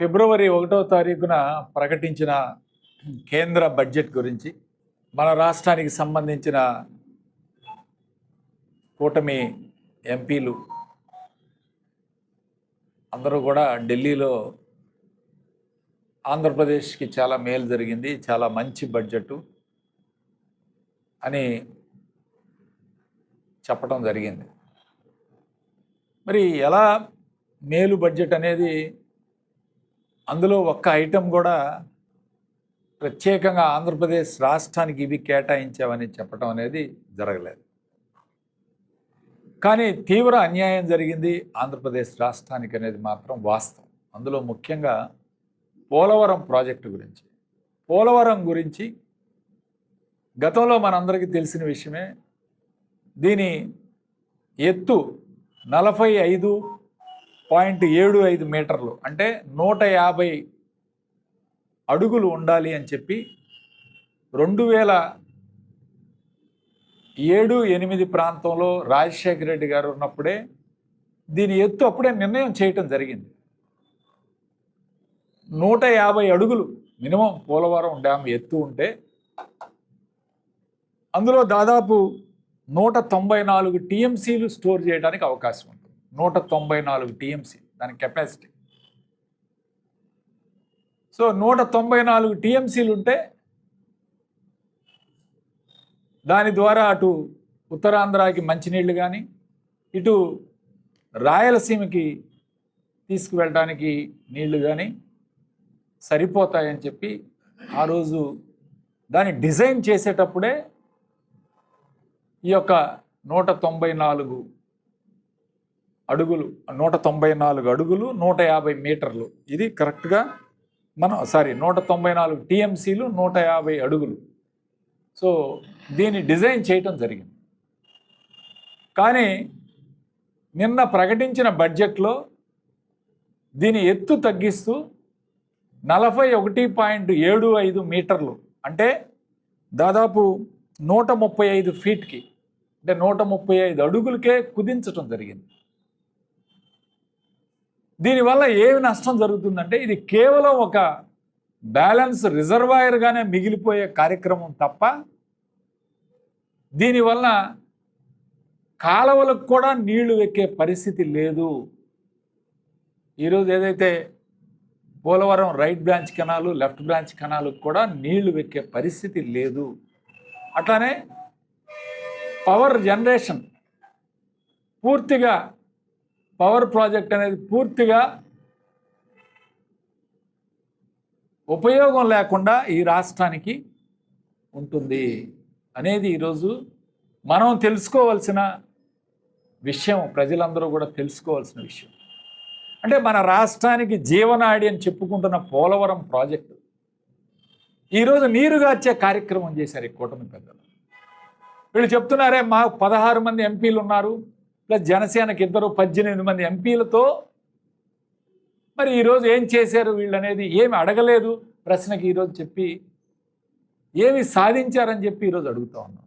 ఫిబ్రవరి ఒకటో తారీఖున ప్రకటించిన కేంద్ర బడ్జెట్ గురించి మన రాష్ట్రానికి సంబంధించిన కూటమి ఎంపీలు అందరూ కూడా ఢిల్లీలో ఆంధ్రప్రదేశ్కి చాలా మేలు జరిగింది చాలా మంచి బడ్జెట్ అని చెప్పడం జరిగింది. మరి ఎలా మేలు బడ్జెట్ అనేది అందులో ఒక్క ఐటెం కూడా ప్రత్యేకంగా ఆంధ్రప్రదేశ్ రాష్ట్రానికి ఇవి కేటాయించామని చెప్పడం అనేది జరగలేదు. కానీ తీవ్ర అన్యాయం జరిగింది ఆంధ్రప్రదేశ్ రాష్ట్రానికి అనేది మాత్రం వాస్తవం. అందులో ముఖ్యంగా పోలవరం ప్రాజెక్టు గురించి. పోలవరం గురించి గతంలో మనందరికీ తెలిసిన విషయమే దీని ఎత్తు నలభై ఐదు పాయింట్ ఏడు ఐదు మీటర్లు. అంటే నూట యాభై అడుగులు ఉండాలి అని చెప్పి రెండు వేల ఏడు ఎనిమిది ప్రాంతంలో రాజశేఖర రెడ్డి గారు ఉన్నప్పుడే దీని ఎత్తు అప్పుడే నిర్ణయం చేయటం జరిగింది. నూట యాభై అడుగులు మినిమం పోలవరం డ్యామ్ ఎత్తు ఉంటే అందులో దాదాపు నూట తొంభై నాలుగు టీఎంసీలు స్టోర్ చేయడానికి అవకాశం ఉంది నూట తొంభై నాలుగు టీఎంసీ దాని కెపాసిటీ సో నూట తొంభై నాలుగు టీఎంసీలు ఉంటే దాని ద్వారా అటు ఉత్తరాంధ్రాకి మంచినీళ్ళు కానీ ఇటు రాయలసీమకి తీసుకువెళ్ళడానికి నీళ్ళు కానీ సరిపోతాయని చెప్పి ఆ రోజు దాన్ని డిజైన్ చేసేటప్పుడే ఈ యొక్క నూట తొంభై నాలుగు అడుగులు నూట తొంభై నాలుగు అడుగులు నూట యాభై మీటర్లు. ఇది కరెక్ట్గా మనం సారీ నూట తొంభై నాలుగు టీఎంసీలు నూట యాభై అడుగులు. సో దీన్ని డిజైన్ చేయటం జరిగింది. కానీ నిన్న ప్రకటించిన బడ్జెట్లో దీని ఎత్తు తగ్గిస్తూ నలభై ఒకటి పాయింట్ ఏడు ఐదు మీటర్లు. అంటే దాదాపు నూట ముప్పై ఐదు ఫీట్కి అంటే నూట ముప్పై ఐదు అడుగులకే కుదించటం జరిగింది. దీనివల్ల ఏమి నష్టం జరుగుతుందంటే ఇది కేవలం ఒక బ్యాలెన్స్ రిజర్వాయర్గానే మిగిలిపోయే కార్యక్రమం తప్ప దీనివల్ల కాలువలకు కూడా నీళ్ళు ఎక్కే పరిస్థితి లేదు. ఈరోజు ఏదైతే Polavaram right branch canal left branch కెనాలకు కూడా నీళ్ళు ఎక్కే పరిస్థితి లేదు. అట్లానే పవర్ జనరేషన్ పూర్తిగా పవర్ ప్రాజెక్ట్ అనేది పూర్తిగా ఉపయోగం లేకుండా ఈ రాష్ట్రానికి ఉంటుంది అనేది ఈరోజు మనం తెలుసుకోవాల్సిన విషయం ప్రజలందరూ కూడా తెలుసుకోవాల్సిన విషయం. అంటే మన రాష్ట్రానికి జీవనాడి అని చెప్పుకుంటున్న పోలవరం ప్రాజెక్టు ఈరోజు నీరుగార్చే కార్యక్రమం చేశారు ఈ కూటమి పెద్దలు. వీళ్ళు చెప్తున్నారే మాకు పదహారు మంది ఎంపీలు ఉన్నారు ప్లస్ జనసేనకి ఇద్దరు పద్దెనిమిది మంది ఎంపీలతో మరి ఈరోజు ఏం చేశారు వీళ్ళు అనేది ఏమి అడగలేదు ప్రశ్నకి ఈరోజు చెప్పి ఏమి సాధించారని చెప్పి ఈరోజు అడుగుతా ఉన్నాం.